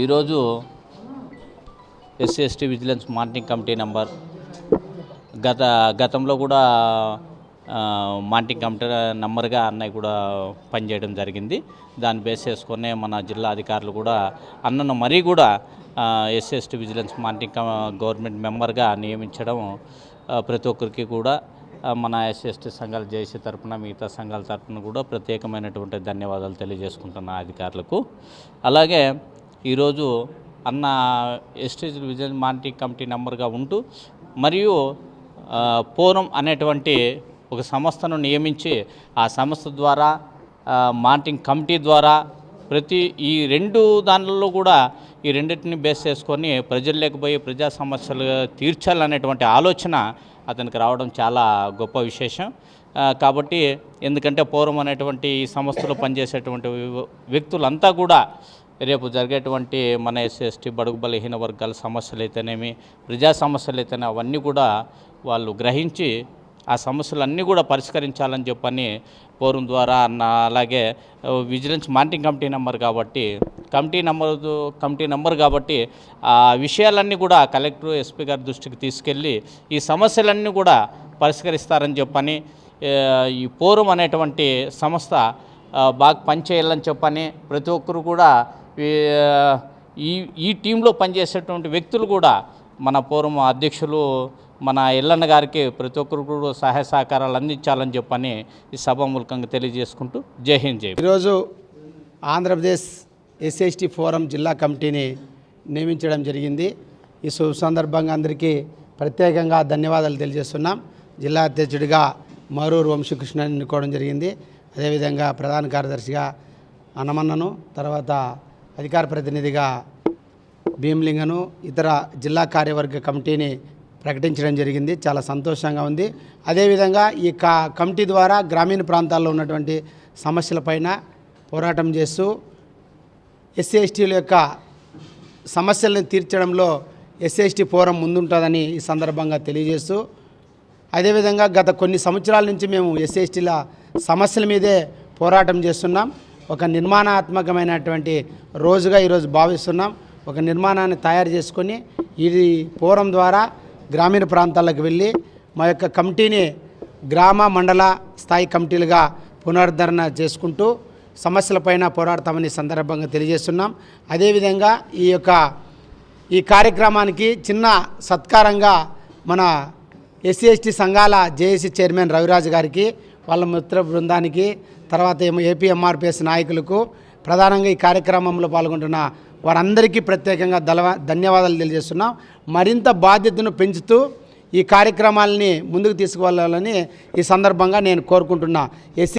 ఈరోజు SC ST vigilance monitoring committee number గత గతంలో కూడా మానిటరింగ్ కమిటీ నెంబర్గా అన్నయ్య కూడా పనిచేయడం జరిగింది. దాన్ని బేస్ చేసుకునే మన జిల్లా అధికారులు కూడా అన్నను మరీ కూడా ఎస్సీ విజిలెన్స్ మానిటరింగ్ గవర్నమెంట్ మెంబర్గా నియమించడం ప్రతి ఒక్కరికి కూడా మన ఎస్సీ సంఘాలు జేసీ తరపున మిగతా సంఘాల తరపున కూడా ప్రత్యేకమైనటువంటి ధన్యవాదాలు తెలియజేసుకుంటున్న అధికారులకు. అలాగే ఈరోజు అన్న ఎస్టేజ్ విజన్ మానిటరింగ్ కమిటీ నెంబర్గా ఉంటూ మరియు పూర్వం అనేటువంటి ఒక సంస్థను నియమించి ఆ సంస్థ ద్వారా మానిటరింగ్ కమిటీ ద్వారా ప్రతి ఈ రెండు దానిలో కూడా ఈ రెండింటిని బేస్ చేసుకొని ప్రజలు లేకపోయే ప్రజా సమస్యలు తీర్చాలనేటువంటి ఆలోచన అతనికి రావడం చాలా గొప్ప విశేషం. కాబట్టి ఎందుకంటే పూర్వం అనేటువంటి ఈ సంస్థలో పనిచేసేటువంటి వ్యక్తులంతా కూడా రేపు జరిగేటువంటి మన ఎస్ఎస్టీ బడుగు బలహీన వర్గాల సమస్యలు అయితేనేమి ప్రజా సమస్యలు అయితేనే అవన్నీ కూడా వాళ్ళు గ్రహించి ఆ సమస్యలన్నీ కూడా పరిష్కరించాలని చెప్పని ఫోరం ద్వారా అన్న అలాగే విజిలెన్స్ మానిటరింగ్ కమిటీ నెంబర్ కాబట్టి కమిటీ నెంబర్ కమిటీ నెంబర్ కాబట్టి ఆ విషయాలన్నీ కూడా కలెక్టర్ ఎస్పీ గారి దృష్టికి తీసుకెళ్ళి ఈ సమస్యలన్నీ కూడా పరిష్కరిస్తారని చెప్పని ఈ ఫోరం అనేటువంటి సంస్థ బాగా పనిచేయాలని చెప్పని ప్రతి ఒక్కరు కూడా ఈ- ఈ టీంలో పనిచేసేటువంటి వ్యక్తులు కూడా మన పూర్వం అధ్యక్షులు మన ఎల్లన్న గారికి ప్రతి ఒక్కరు కూడా సహాయ సహకారాలు అందించాలని చెప్పని ఈ సభామూలకంగా తెలియజేసుకుంటూ జై హింద్ జై ఈరోజు ఆంధ్రప్రదేశ్ ఎస్ఎస్టీ ఫోరం జిల్లా కమిటీని నియమించడం జరిగింది. ఈ శుభ సందర్భంగా అందరికీ ప్రత్యేకంగా ధన్యవాదాలు తెలియజేస్తున్నాం. జిల్లా అధ్యక్షుడిగా మరూరు వంశకృష్ణని ఎన్నుకోవడం జరిగింది. అదేవిధంగా ప్రధాన కార్యదర్శిగా అన్నమన్నను తర్వాత అధికార ప్రతినిధిగా భీమలింగను ఇతర జిల్లా కార్యవర్గ కమిటీని ప్రకటించడం జరిగింది. చాలా సంతోషంగా ఉంది. అదేవిధంగా ఈ కా కమిటీ ద్వారా గ్రామీణ ప్రాంతాల్లో ఉన్నటువంటి సమస్యలపైన పోరాటం చేస్తూ ఎస్సీ ఎస్టీల యొక్క సమస్యలను తీర్చడంలో ఎస్సీఎస్టీ ఫోరం ముందుంటుందని ఈ సందర్భంగా తెలియజేస్తూ అదేవిధంగా గత కొన్ని సంవత్సరాల నుంచి మేము ఎస్సీ ఎస్టీల సమస్యల మీదే పోరాటం చేస్తున్నాం. ఒక నిర్మాణాత్మకమైనటువంటి రోజుగా ఈరోజు భావిస్తున్నాం. ఒక నిర్మాణాన్ని తయారు చేసుకొని ఇది పూర్వం ద్వారా గ్రామీణ ప్రాంతాలకు వెళ్ళి మా యొక్క కమిటీని గ్రామ మండల స్థాయి కమిటీలుగా పునరుద్ధరణ చేసుకుంటూ సమస్యలపైన పోరాడతామని సందర్భంగా తెలియజేస్తున్నాం. అదేవిధంగా ఈ యొక్క ఈ కార్యక్రమానికి చిన్న సత్కారంగా మన ఎస్సీ ఎస్టీ సంఘాల జేఏసీ చైర్మన్ రవిరాజు గారికి వాళ్ళ మిత్ర బృందానికి తర్వాత ఏమో ఏపీ నాయకులకు ప్రధానంగా ఈ కార్యక్రమంలో పాల్గొంటున్న వారందరికీ ప్రత్యేకంగా దళవ ధన్యవాదాలు తెలియజేస్తున్నాం. మరింత బాధ్యతను పెంచుతూ ఈ కార్యక్రమాలని ముందుకు తీసుకువెళ్ళాలని ఈ సందర్భంగా నేను కోరుకుంటున్నా. ఎస్సీ